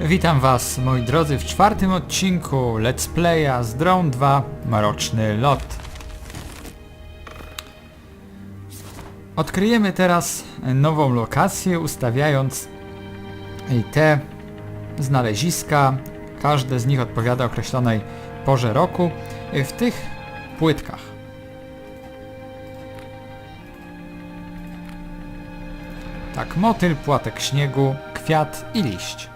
Witam Was, moi drodzy, w czwartym odcinku Let's Playa z Drone 2 Mroczny Lot. Odkryjemy teraz nową lokację, ustawiając te znaleziska. Każde z nich odpowiada określonej porze roku w tych płytkach. Tak, motyl, płatek śniegu, kwiat i liść.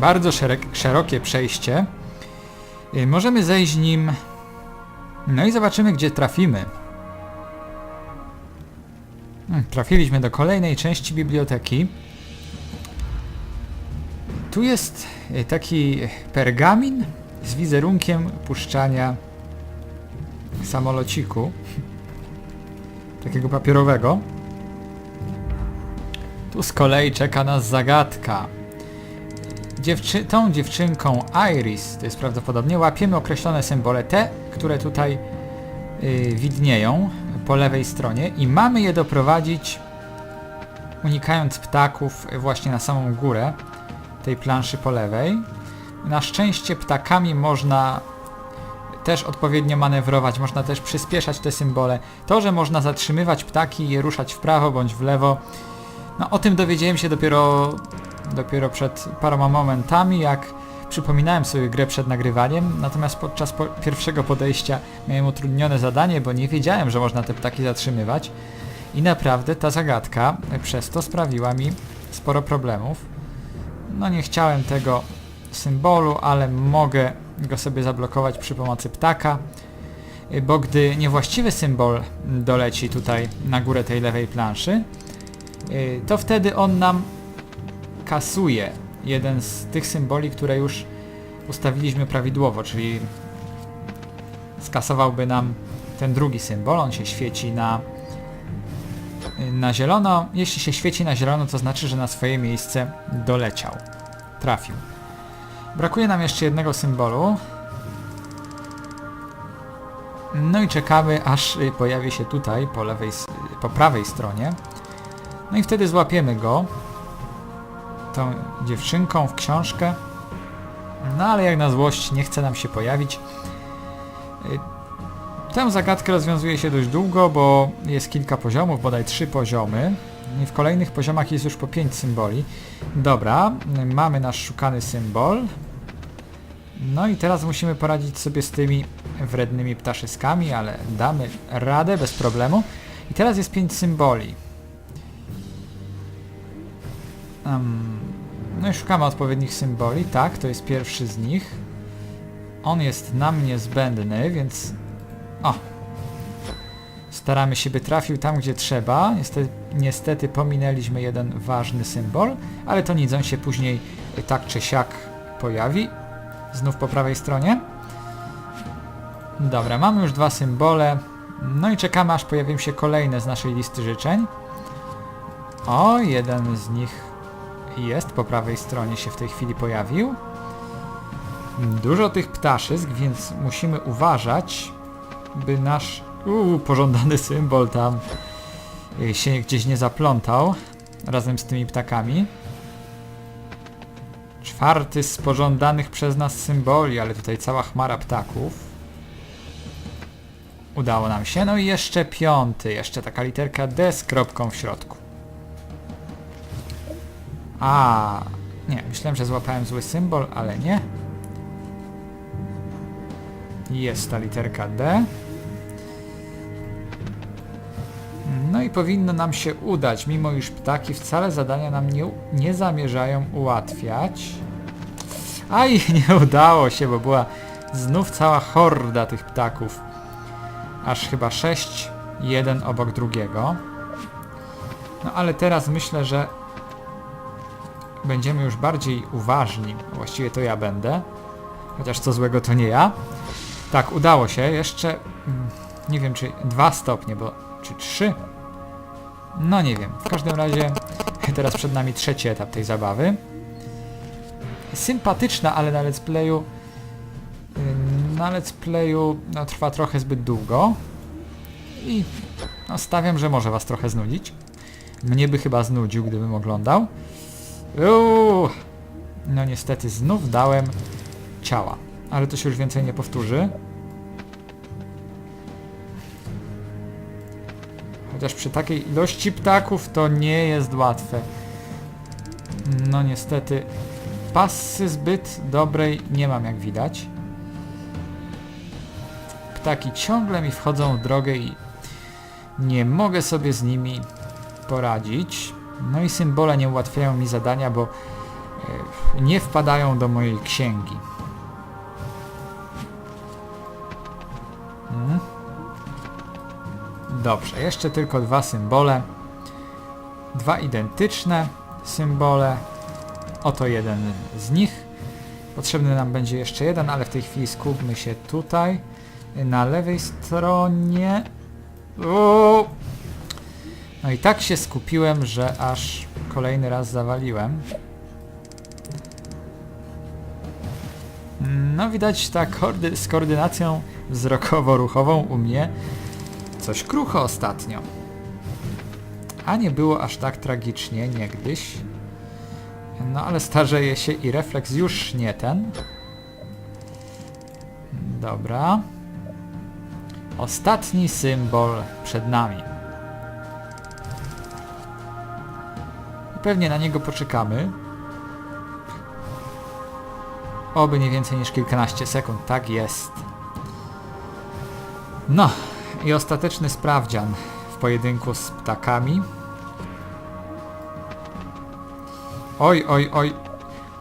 Bardzo szerek, szerokie przejście. Y, Możemy zejść nim. No i zobaczymy, gdzie trafimy. Hmm, Trafiliśmy do kolejnej części biblioteki. Tu jest y, taki pergamin z wizerunkiem puszczania samolociku. Takiego papierowego. Tu z kolei czeka nas zagadka. Dziewczy tą dziewczynką Iris, to jest prawdopodobnie, łapiemy określone symbole, te, które tutaj yy, widnieją po lewej stronie i mamy je doprowadzić unikając ptaków właśnie na samą górę tej planszy po lewej. Na szczęście ptakami można też odpowiednio manewrować, można też przyspieszać te symbole. To, że można zatrzymywać ptaki i je ruszać w prawo bądź w lewo, no o tym dowiedziałem się dopiero, dopiero przed paroma momentami, jak przypominałem sobie grę przed nagrywaniem, natomiast podczas po pierwszego podejścia miałem utrudnione zadanie, bo nie wiedziałem, że można te ptaki zatrzymywać i naprawdę ta zagadka przez to sprawiła mi sporo problemów. No nie chciałem tego symbolu, ale mogę go sobie zablokować przy pomocy ptaka, bo gdy niewłaściwy symbol doleci tutaj na górę tej lewej planszy, y, to wtedy on nam kasuje jeden z tych symboli, które już ustawiliśmy prawidłowo, czyli skasowałby nam ten drugi symbol, on się świeci na, na zielono. Jeśli się świeci na zielono, to znaczy, że na swoje miejsce doleciał, trafił. Brakuje nam jeszcze jednego symbolu. No i czekamy, aż pojawi się tutaj, po, lewej, po prawej stronie. No i wtedy złapiemy go, tą dziewczynką w książkę. No ale jak na złość nie chce nam się pojawić. Y, Tę zagadkę rozwiązuje się dość długo, bo jest kilka poziomów, bodaj trzy poziomy. I w kolejnych poziomach jest już po pięć symboli. Dobra, mamy nasz szukany symbol. No i teraz musimy poradzić sobie z tymi wrednymi ptaszyskami, ale damy radę bez problemu. I teraz jest pięć symboli. Em, no i szukamy odpowiednich symboli. Tak, to jest pierwszy z nich. On jest nam niezbędny, więc... O! Staramy się, by trafił tam, gdzie trzeba. Niestety, niestety pominęliśmy jeden ważny symbol, ale to nic, on się później tak czy siak pojawi. Znów po prawej stronie. Dobra, mamy już dwa symbole. No i czekamy, aż pojawią się kolejne z naszej listy życzeń. O, jeden z nich jest, po prawej stronie się w tej chwili pojawił. Dużo tych ptaszysk, więc musimy uważać, by nasz uu, pożądany symbol tam y, się gdzieś nie zaplątał razem z tymi ptakami. Czwarty z pożądanych przez nas symboli, ale tutaj cała chmara ptaków. Udało nam się. No i jeszcze piąty, jeszcze taka literka D z kropką w środku. A, nie, myślałem, że złapałem zły symbol, ale nie. Jest ta literka D. No i powinno nam się udać, mimo iż ptaki wcale zadania nam nie, nie zamierzają ułatwiać. Aj, nie udało się, bo była znów cała horda tych ptaków. Aż chyba sześć, jeden obok drugiego. No ale teraz myślę, że będziemy już bardziej uważni. Właściwie to ja będę. Chociaż co złego to nie ja. Tak, udało się. Jeszcze mm, nie wiem czy dwa stopnie, bo czy trzy? No nie wiem. W każdym razie teraz przed nami trzeci etap tej zabawy. Sympatyczna, ale na let's playu ym, na let's playu no, trwa trochę zbyt długo. i no, stawiam, że może was trochę znudzić. Mnie by chyba znudził, gdybym oglądał. Uuu. No niestety znów dałem ciała, ale to się już więcej nie powtórzy. Chociaż przy takiej ilości ptaków to nie jest łatwe. No niestety pasy zbyt dobrej nie mam jak widać. Ptaki ciągle mi wchodzą w drogę i nie mogę sobie z nimi poradzić. No i symbole nie ułatwiają mi zadania, bo e, nie wpadają do mojej księgi. Mhm. Dobrze, jeszcze tylko dwa symbole. Dwa identyczne symbole. Oto jeden z nich. Potrzebny nam będzie jeszcze jeden, ale w tej chwili skupmy się tutaj. Na lewej stronie. Uuu. No i tak się skupiłem, że aż kolejny raz zawaliłem. No widać ta koordy z koordynacją wzrokowo-ruchową u mnie coś krucho ostatnio. A nie było aż tak tragicznie niegdyś. No ale starzeje się i refleks już nie ten. Dobra. Ostatni symbol przed nami. Pewnie na niego poczekamy. Oby nie więcej niż kilkanaście sekund. Tak jest. No i ostateczny sprawdzian w pojedynku z ptakami. Oj, oj, oj.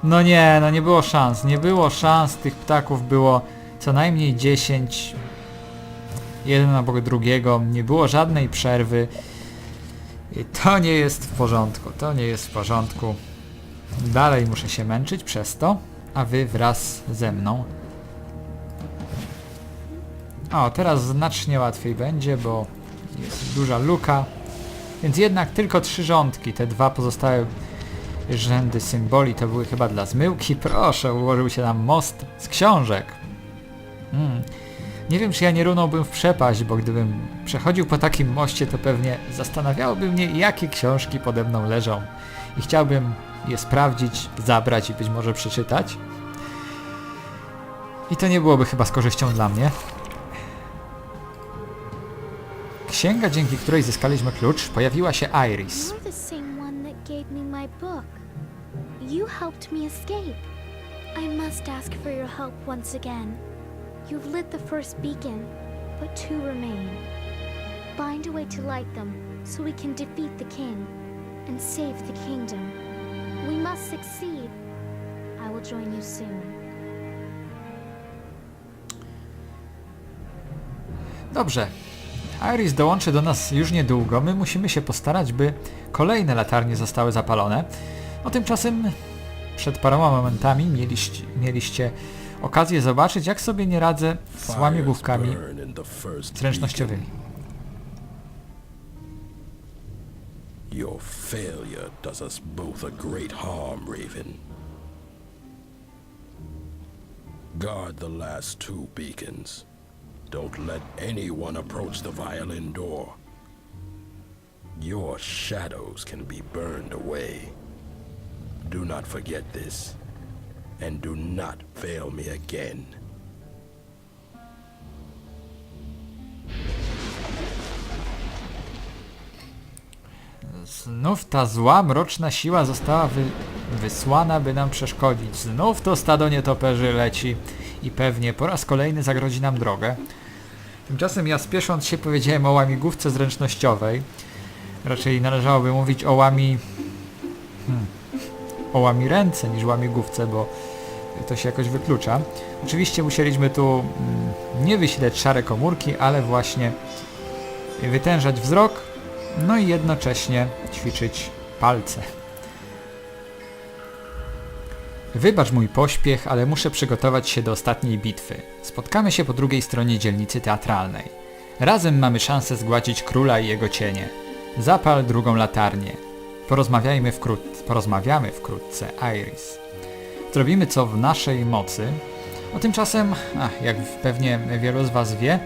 No nie, no nie było szans. Nie było szans. Tych ptaków było co najmniej 10. Jeden obok drugiego. Nie było żadnej przerwy. I to nie jest w porządku. To nie jest w porządku. Dalej muszę się męczyć przez to, a wy wraz ze mną. O, teraz znacznie łatwiej będzie, bo jest duża luka. Więc jednak tylko trzy rządki. Te dwa pozostałe rzędy symboli to były chyba dla zmyłki. Proszę, ułożył się nam most z książek. Mm. Nie wiem, czy ja nie runąłbym w przepaść, bo gdybym przechodził po takim moście, to pewnie zastanawiałoby mnie, jakie książki pode mną leżą. I chciałbym je sprawdzić, zabrać i być może przeczytać. I to nie byłoby chyba z korzyścią dla mnie. Księga, dzięki której zyskaliśmy klucz, pojawiła się Iris. You helped me escape. I must ask for your help once again. You've lit the first beacon, but two remain. Find a way to light them so we can defeat the king and save the kingdom. We must succeed. I will join you soon. Dobrze. Iris dołączy do nas już niedługo. My musimy się postarać, by kolejne latarnie zostały zapalone. No tymczasem przed paroma momentami mieliście, mieliście okazję zobaczyć, jak sobie nie radzę z łamigłówkami zręcznościowymi. Your failure does us both a great harm, Raven. Guard the last two beacons. Don't let anyone approach the violin door. Your shadows can be burned away. Do not forget this, and do not fail me again. Znów ta zła, mroczna siła została wy, wysłana, by nam przeszkodzić. Znów to stado nietoperzy leci i pewnie po raz kolejny zagrodzi nam drogę. Tymczasem ja spiesząc się powiedziałem o łamigłówce zręcznościowej. Raczej należałoby mówić o łami... Hmm, o łami ręce niż łamigłówce, bo to się jakoś wyklucza. Oczywiście musieliśmy tu mm, nie wysilać szare komórki, ale właśnie wytężać wzrok, no i jednocześnie ćwiczyć palce. Wybacz mój pośpiech, ale muszę przygotować się do ostatniej bitwy. Spotkamy się po drugiej stronie dzielnicy teatralnej. Razem mamy szansę zgładzić króla i jego cienie. Zapal drugą latarnię. Porozmawiajmy wkrótce, porozmawiamy wkrótce, Iris. Zrobimy co w naszej mocy. A tymczasem, ach, jak pewnie wielu z Was wie,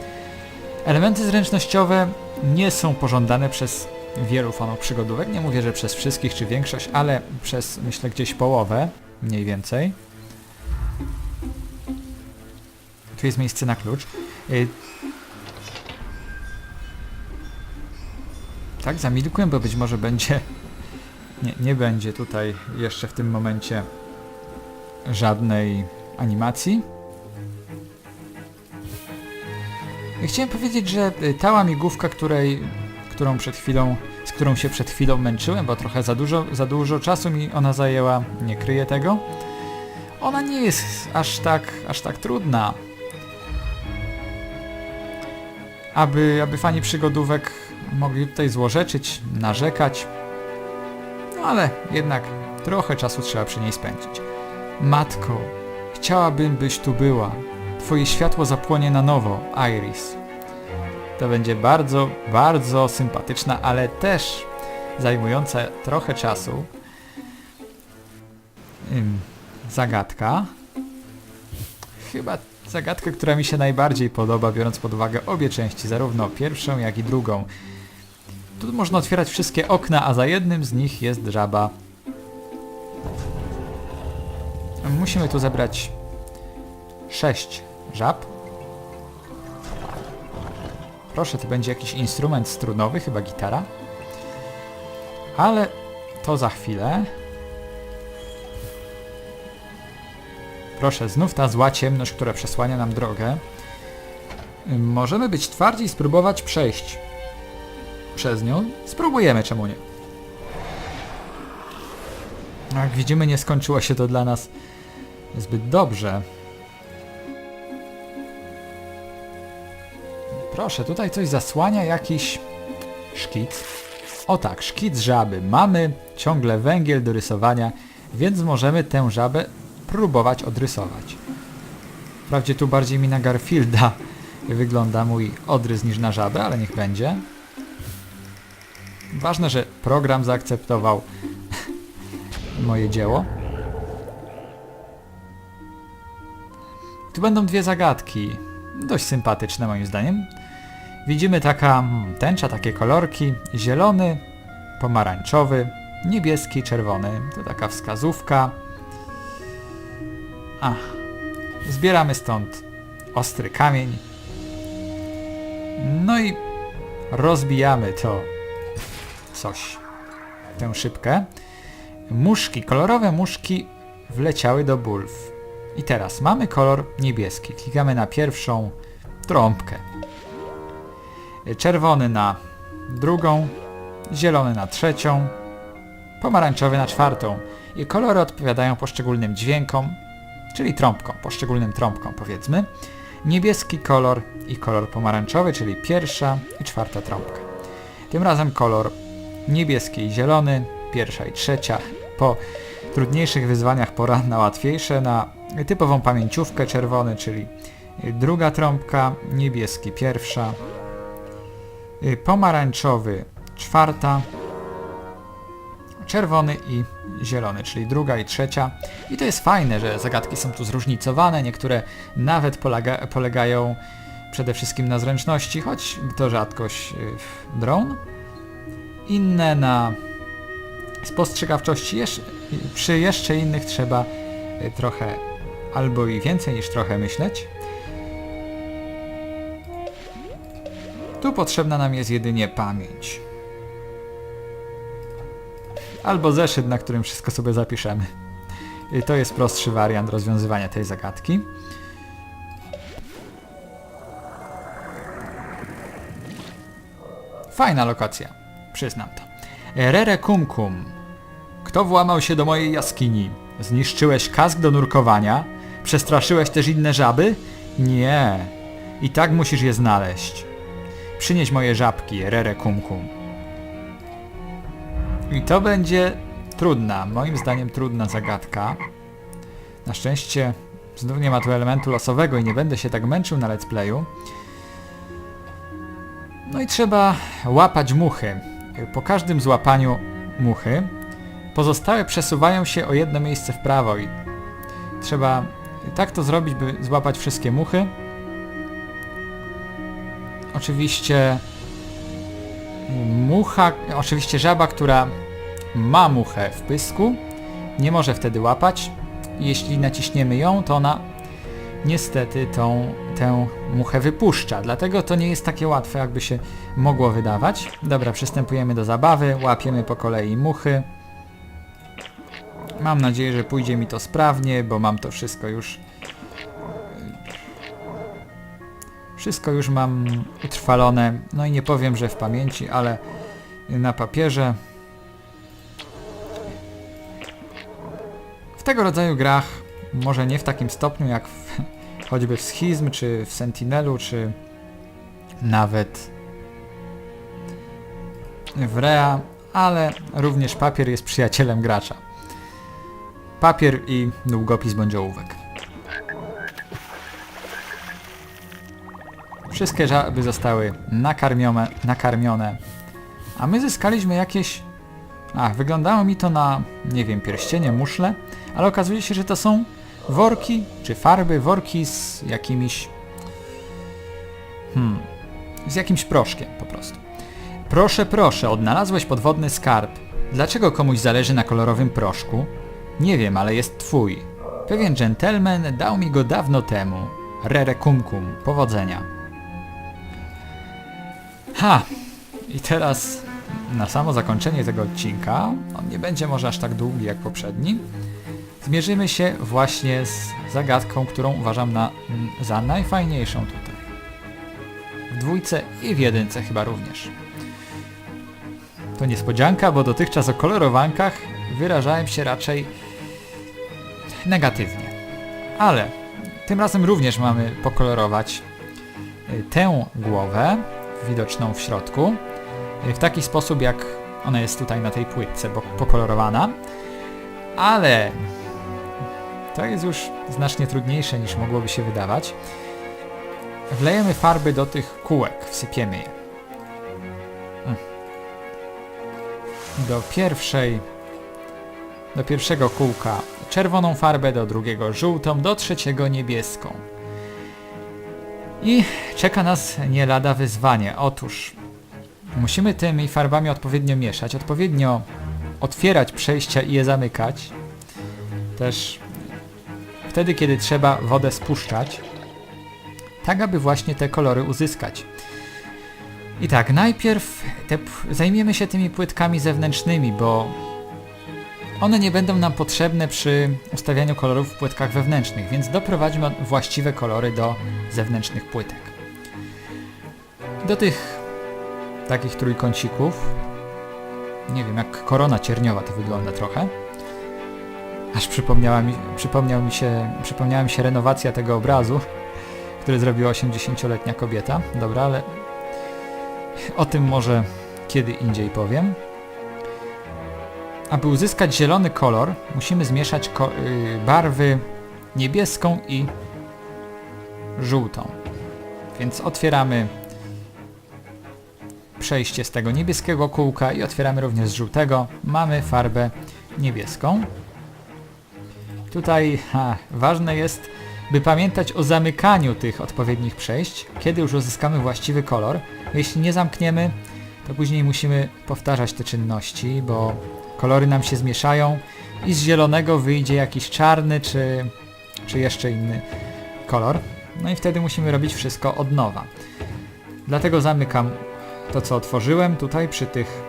Elementy zręcznościowe nie są pożądane przez wielu fanów przygodówek. Nie mówię, że przez wszystkich czy większość, ale przez myślę gdzieś połowę, mniej więcej. Tu jest miejsce na klucz. Y, Tak, zamilkłem, bo być może będzie... Nie, nie będzie tutaj jeszcze w tym momencie żadnej animacji. Chciałem powiedzieć, że y, ta łamigłówka, której, którą przed chwilą, z którą się przed chwilą męczyłem, bo trochę za dużo, za dużo czasu mi ona zajęła, nie kryję tego, ona nie jest aż tak, aż tak trudna. Aby, aby fani przygodówek mogli tutaj złorzeczyć, narzekać, no ale jednak trochę czasu trzeba przy niej spędzić. Matko, chciałabym, byś tu była. Twoje światło zapłonie na nowo, Iris. To będzie bardzo, bardzo sympatyczna, ale też zajmująca trochę czasu zagadka. Chyba zagadka, która mi się najbardziej podoba, biorąc pod uwagę obie części, zarówno pierwszą, jak i drugą. Tu można otwierać wszystkie okna, a za jednym z nich jest żaba. Musimy tu zebrać sześć żab. Proszę, to będzie jakiś instrument strunowy, chyba gitara. Ale to za chwilę. Proszę, znów ta zła ciemność, która przesłania nam drogę. Możemy być twardzi i spróbować przejść przez nią. Spróbujemy, czemu nie. Jak widzimy, nie skończyło się to dla nas zbyt dobrze. Proszę, tutaj coś zasłania jakiś szkic. O tak, szkic żaby. Mamy ciągle węgiel do rysowania, więc możemy tę żabę próbować odrysować. Wprawdzie tu bardziej mi na Garfielda wygląda mój odrys niż na żabę, ale niech będzie. Ważne, że program zaakceptował moje dzieło. Będą dwie zagadki, dość sympatyczne moim zdaniem. Widzimy taka mm, tęcza, takie kolorki, zielony, pomarańczowy, niebieski, czerwony. To taka wskazówka. A, zbieramy stąd ostry kamień. No i rozbijamy to coś, tę szybkę. Muszki, kolorowe muszki wleciały do bulw. I teraz mamy kolor niebieski. Klikamy na pierwszą trąbkę. Czerwony na drugą, zielony na trzecią, pomarańczowy na czwartą. I kolory odpowiadają poszczególnym dźwiękom, czyli trąbkom, poszczególnym trąbkom powiedzmy. Niebieski kolor i kolor pomarańczowy, czyli pierwsza i czwarta trąbka. Tym razem kolor niebieski i zielony, pierwsza i trzecia. Po trudniejszych wyzwaniach pora na łatwiejsze, na typową pamięciówkę czerwony, czyli druga trąbka, niebieski pierwsza, y, pomarańczowy czwarta, czerwony i zielony, czyli druga i trzecia. I to jest fajne, że zagadki są tu zróżnicowane, niektóre nawet polega, polegają przede wszystkim na zręczności, choć to rzadkość y, w dron. Inne na spostrzegawczości, Jesz przy jeszcze innych trzeba y, trochę albo i więcej niż trochę myśleć. Tu potrzebna nam jest jedynie pamięć. Albo zeszyt, na którym wszystko sobie zapiszemy. To jest prostszy wariant rozwiązywania tej zagadki. Fajna lokacja, przyznam to. Rere Kum Kum. Kto włamał się do mojej jaskini? Zniszczyłeś kask do nurkowania? Przestraszyłeś też inne żaby? Nie. I tak musisz je znaleźć. Przynieś moje żabki, Rere Kum Kum. I to będzie trudna, moim zdaniem trudna zagadka. Na szczęście znów nie ma tu elementu losowego i nie będę się tak męczył na let's playu. No i trzeba łapać muchy. Po każdym złapaniu muchy pozostałe przesuwają się o jedno miejsce w prawo i trzeba tak to zrobić, by złapać wszystkie muchy. oczywiście mucha, oczywiście żaba, która ma muchę w pysku, nie może wtedy łapać. Jeśli naciśniemy ją, to ona niestety tą, tę muchę wypuszcza. Dlatego to nie jest takie łatwe, jakby się mogło wydawać. Dobra, przystępujemy do zabawy, łapiemy po kolei muchy. Mam nadzieję, że pójdzie mi to sprawnie, bo mam to wszystko już... Wszystko już mam utrwalone. No i nie powiem, że w pamięci, ale na papierze. W tego rodzaju grach, może nie w takim stopniu jak w, choćby w Schizm, czy w Sentinelu, czy nawet w Rea, ale również papier jest przyjacielem gracza. Papier i długopis bądź ołówek. Wszystkie żaby zostały nakarmione, nakarmione, a my zyskaliśmy jakieś... Ach, wyglądało mi to na, nie wiem, pierścienie, muszle, ale okazuje się, że to są worki, czy farby, worki z jakimiś... Hmm, z jakimś proszkiem po prostu. Proszę, proszę, odnalazłeś podwodny skarb. Dlaczego komuś zależy na kolorowym proszku? Nie wiem, ale jest twój. Pewien dżentelmen dał mi go dawno temu. Rere kum. Powodzenia. Ha! I teraz na samo zakończenie tego odcinka, on nie będzie może aż tak długi jak poprzedni, zmierzymy się właśnie z zagadką, którą uważam na, mm, za najfajniejszą tutaj. W dwójce i w jedynce chyba również. To niespodzianka, bo dotychczas o kolorowankach wyrażałem się raczej negatywnie. Ale tym razem również mamy pokolorować y, tę głowę widoczną w środku y, w taki sposób jak ona jest tutaj na tej płytce pokolorowana. Ale to jest już znacznie trudniejsze niż mogłoby się wydawać. Wlejemy farby do tych kółek, wsypiemy je. Mm. Do pierwszej do pierwszego kółka czerwoną farbę, do drugiego żółtą, do trzeciego niebieską. I czeka nas nie lada wyzwanie. Otóż musimy tymi farbami odpowiednio mieszać, odpowiednio otwierać przejścia i je zamykać. Też wtedy, kiedy trzeba wodę spuszczać, tak aby właśnie te kolory uzyskać. I tak, najpierw te, zajmiemy się tymi płytkami zewnętrznymi, bo one nie będą nam potrzebne przy ustawianiu kolorów w płytkach wewnętrznych, więc doprowadźmy właściwe kolory do zewnętrznych płytek. Do tych takich trójkącików, nie wiem, jak korona cierniowa to wygląda trochę, aż przypomniała mi, przypomniał mi się, przypomniała mi się renowacja tego obrazu, który zrobiła 80-letnia kobieta. Dobra, ale o tym może kiedy indziej powiem. Aby uzyskać zielony kolor, musimy zmieszać ko y, barwy niebieską i żółtą. Więc otwieramy przejście z tego niebieskiego kółka i otwieramy również z żółtego. Mamy farbę niebieską. Tutaj ha, ważne jest, by pamiętać o zamykaniu tych odpowiednich przejść, kiedy już uzyskamy właściwy kolor. Jeśli nie zamkniemy, to później musimy powtarzać te czynności, bo kolory nam się zmieszają i z zielonego wyjdzie jakiś czarny czy, czy jeszcze inny kolor. No i wtedy musimy robić wszystko od nowa. Dlatego zamykam to, co otworzyłem tutaj przy tych,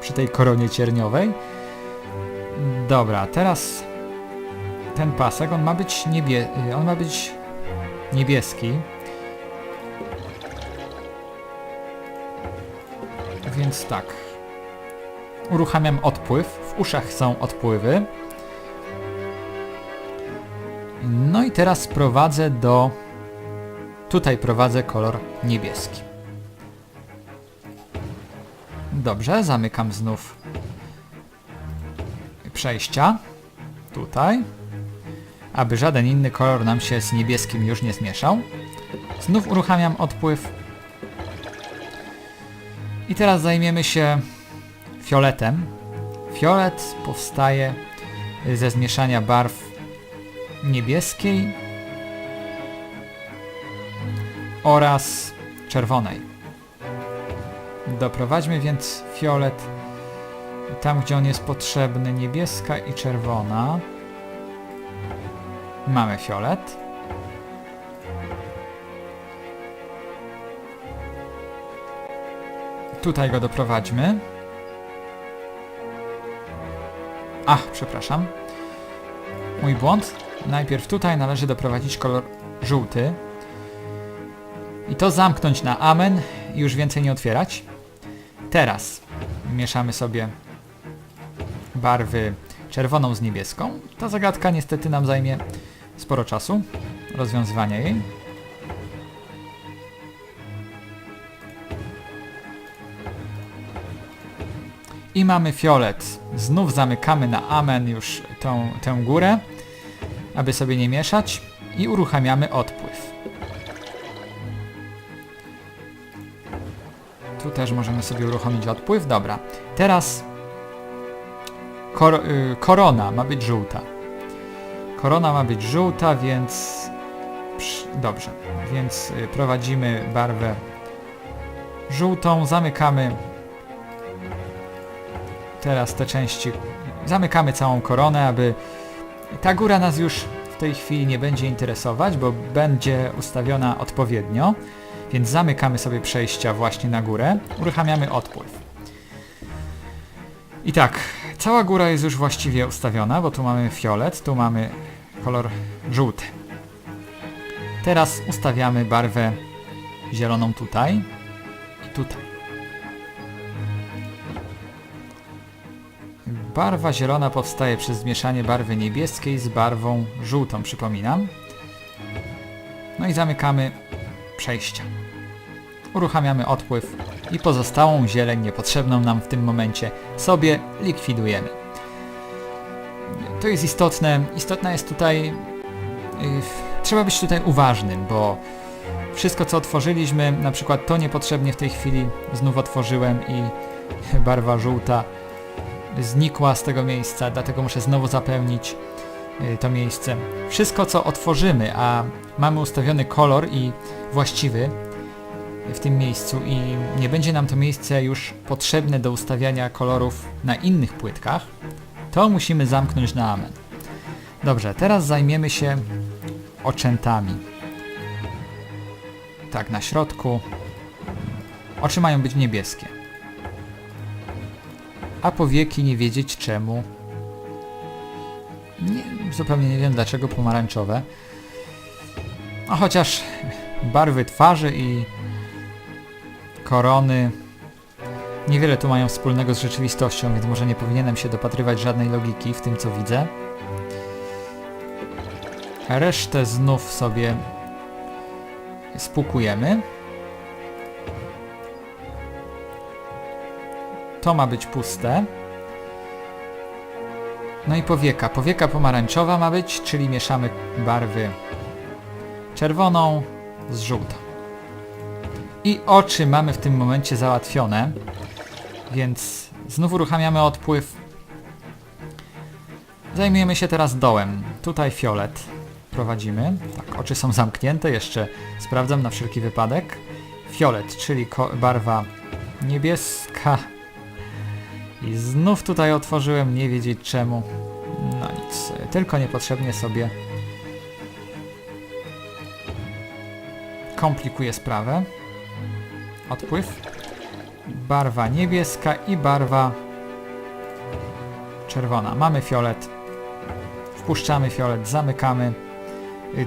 przy tej koronie cierniowej. Dobra, teraz ten pasek, on ma być niebie, on ma być niebieski. Więc tak. Uruchamiam odpływ. W uszach są odpływy. No i teraz prowadzę do... Tutaj prowadzę kolor niebieski. Dobrze, zamykam znów przejścia. Tutaj. Aby żaden inny kolor nam się z niebieskim już nie zmieszał. Znów uruchamiam odpływ. I teraz zajmiemy się fioletem. Fiolet powstaje ze zmieszania barw niebieskiej oraz czerwonej. Doprowadźmy więc fiolet tam, gdzie on jest potrzebny, niebieska i czerwona. Mamy fiolet. Tutaj go doprowadźmy. Ach, przepraszam. Mój błąd. Najpierw tutaj należy doprowadzić kolor żółty. I to zamknąć na amen i już więcej nie otwierać. Teraz mieszamy sobie barwy czerwoną z niebieską. Ta zagadka niestety nam zajmie sporo czasu rozwiązywania jej. I mamy fiolet. Znów zamykamy na amen już tą, tę górę, aby sobie nie mieszać i uruchamiamy odpływ. Tu też możemy sobie uruchomić odpływ. Dobra. Teraz kor y, korona ma być żółta. Korona ma być żółta, więc... Dobrze. Więc y, prowadzimy barwę żółtą. Zamykamy teraz te części. Zamykamy całą koronę, aby ta góra nas już w tej chwili nie będzie interesować, bo będzie ustawiona odpowiednio. Więc zamykamy sobie przejścia właśnie na górę. Uruchamiamy odpływ. I tak, cała góra jest już właściwie ustawiona, bo tu mamy fiolet, tu mamy kolor żółty. Teraz ustawiamy barwę zieloną tutaj i tutaj. Barwa zielona powstaje przez zmieszanie barwy niebieskiej z barwą żółtą, przypominam. No i zamykamy przejścia. Uruchamiamy odpływ i pozostałą zieleń niepotrzebną nam w tym momencie sobie likwidujemy. To jest istotne. Istotna jest tutaj... Yy, trzeba być tutaj uważnym, bo wszystko co otworzyliśmy, na przykład to niepotrzebnie w tej chwili znów otworzyłem i barwa żółta znikła z tego miejsca, dlatego muszę znowu zapełnić y, to miejsce. Wszystko co otworzymy, a mamy ustawiony kolor i właściwy w tym miejscu i nie będzie nam to miejsce już potrzebne do ustawiania kolorów na innych płytkach, to musimy zamknąć na amen. Dobrze, teraz zajmiemy się oczętami. Tak, na środku. Oczy mają być niebieskie. A powieki nie wiedzieć czemu. Nie, zupełnie nie wiem dlaczego pomarańczowe. A chociaż barwy twarzy i korony niewiele tu mają wspólnego z rzeczywistością, więc może nie powinienem się dopatrywać żadnej logiki w tym co widzę. Resztę znów sobie spłukujemy. To ma być puste. No i powieka. Powieka pomarańczowa ma być, czyli mieszamy barwy czerwoną z żółtą. I oczy mamy w tym momencie załatwione, więc znów uruchamiamy odpływ. Zajmujemy się teraz dołem. Tutaj fiolet prowadzimy. Tak, oczy są zamknięte, jeszcze sprawdzam na wszelki wypadek. Fiolet, czyli barwa niebieska. I znów tutaj otworzyłem, nie wiedzieć czemu. No nic, tylko niepotrzebnie sobie komplikuję sprawę. Odpływ. Barwa niebieska i barwa czerwona. Mamy fiolet. Wpuszczamy fiolet, zamykamy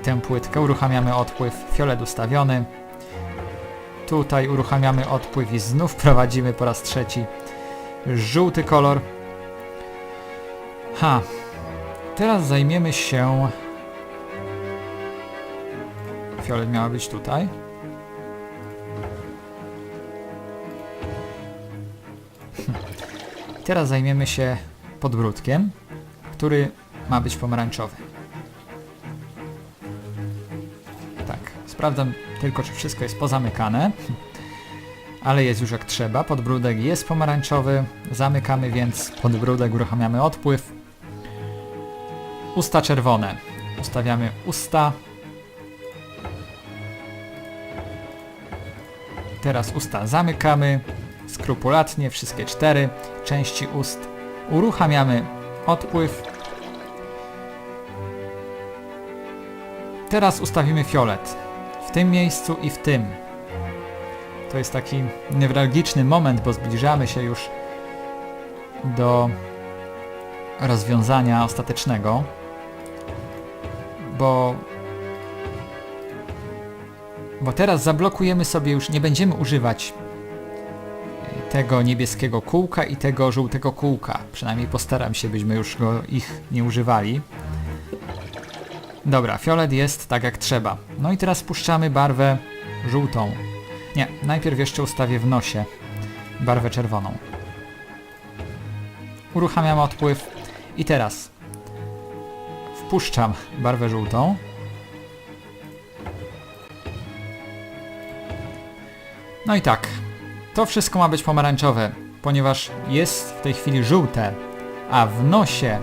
tę płytkę, uruchamiamy odpływ, fiolet ustawiony. Tutaj uruchamiamy odpływ i znów prowadzimy po raz trzeci żółty kolor. Ha. Teraz zajmiemy się... Fiolet miała być tutaj. Teraz zajmiemy się podbródkiem, który ma być pomarańczowy. Tak, sprawdzam tylko, czy wszystko jest pozamykane. Ale jest już jak trzeba. Podbródek jest pomarańczowy. Zamykamy więc podbródek, uruchamiamy odpływ. Usta czerwone. Ustawiamy usta. Teraz usta zamykamy skrupulatnie, wszystkie cztery części ust. Uruchamiamy odpływ. Teraz ustawimy fiolet. W tym miejscu i w tym. To jest taki newralgiczny moment, bo zbliżamy się już do rozwiązania ostatecznego. Bo bo teraz zablokujemy sobie już, nie będziemy używać tego niebieskiego kółka i tego żółtego kółka. Przynajmniej postaram się, byśmy już go, ich nie używali. Dobra, fiolet jest tak jak trzeba. No i teraz spuszczamy barwę żółtą. Nie, najpierw jeszcze ustawię w nosie barwę czerwoną. Uruchamiam odpływ i teraz wpuszczam barwę żółtą. No i tak, to wszystko ma być pomarańczowe, ponieważ jest w tej chwili żółte, a w nosie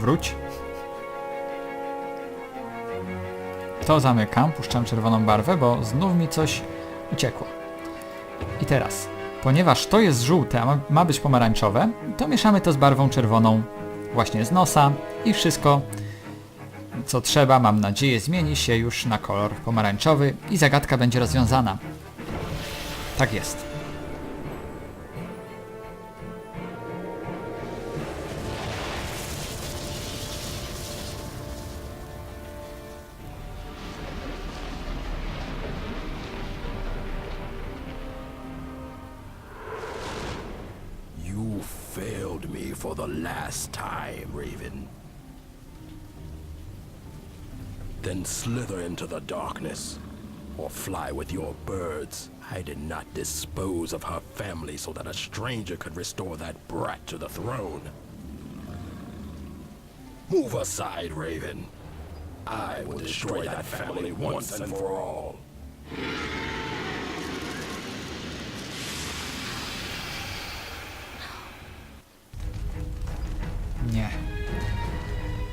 Wróć. To zamykam, puszczam czerwoną barwę, bo znów mi coś uciekło. I teraz, ponieważ to jest żółte, a ma, być pomarańczowe, to mieszamy to z barwą czerwoną właśnie z nosa i wszystko, co trzeba, mam nadzieję, zmieni się już na kolor pomarańczowy i zagadka będzie rozwiązana. Tak jest. Then slither into the darkness, or fly with your birds. I did not dispose of her family so that a stranger could restore that brat to the throne. Move aside, Raven. I will destroy that family once and for all.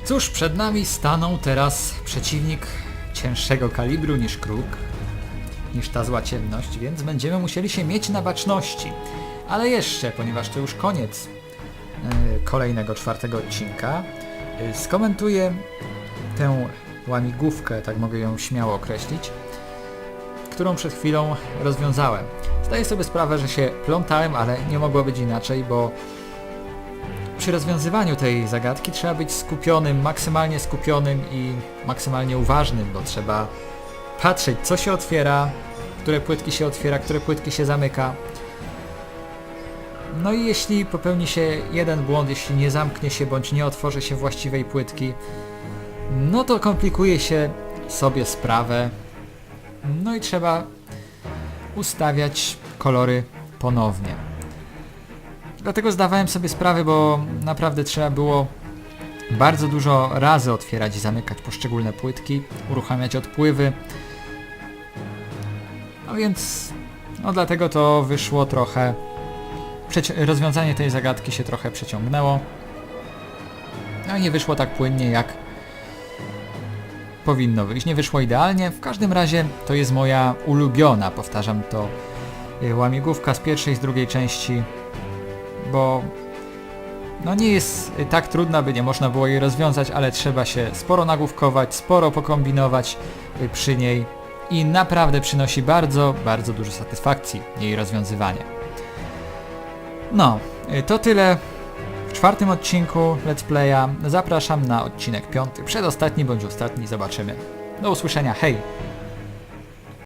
Cóż, przed nami stanął teraz przeciwnik cięższego kalibru niż kruk, niż ta zła ciemność, więc będziemy musieli się mieć na baczności. Ale jeszcze, ponieważ to już koniec e, kolejnego, czwartego odcinka, e, skomentuję tę łamigłówkę, tak mogę ją śmiało określić, którą przed chwilą rozwiązałem. Zdaję sobie sprawę, że się plątałem, ale nie mogło być inaczej, bo przy rozwiązywaniu tej zagadki trzeba być skupionym, maksymalnie skupionym i maksymalnie uważnym, bo trzeba patrzeć, co się otwiera, które płytki się otwiera, które płytki się zamyka. No i jeśli popełni się jeden błąd, jeśli nie zamknie się bądź nie otworzy się właściwej płytki, no to komplikuje się sobie sprawę. No i trzeba ustawiać kolory ponownie. Dlatego zdawałem sobie sprawę, bo naprawdę trzeba było bardzo dużo razy otwierać i zamykać poszczególne płytki, uruchamiać odpływy. No więc, no dlatego to wyszło trochę, rozwiązanie tej zagadki się trochę przeciągnęło. No nie wyszło tak płynnie jak powinno wyjść. Nie wyszło idealnie, w każdym razie to jest moja ulubiona, powtarzam to, y, łamigłówka z pierwszej, z drugiej części bo no nie jest tak trudna, by nie można było jej rozwiązać, ale trzeba się sporo nagłówkować, sporo pokombinować y, przy niej i naprawdę przynosi bardzo, bardzo dużo satysfakcji jej rozwiązywanie. No, y, to tyle w czwartym odcinku Let's Playa. Zapraszam na odcinek piąty, przedostatni bądź ostatni, zobaczymy. Do usłyszenia, hej!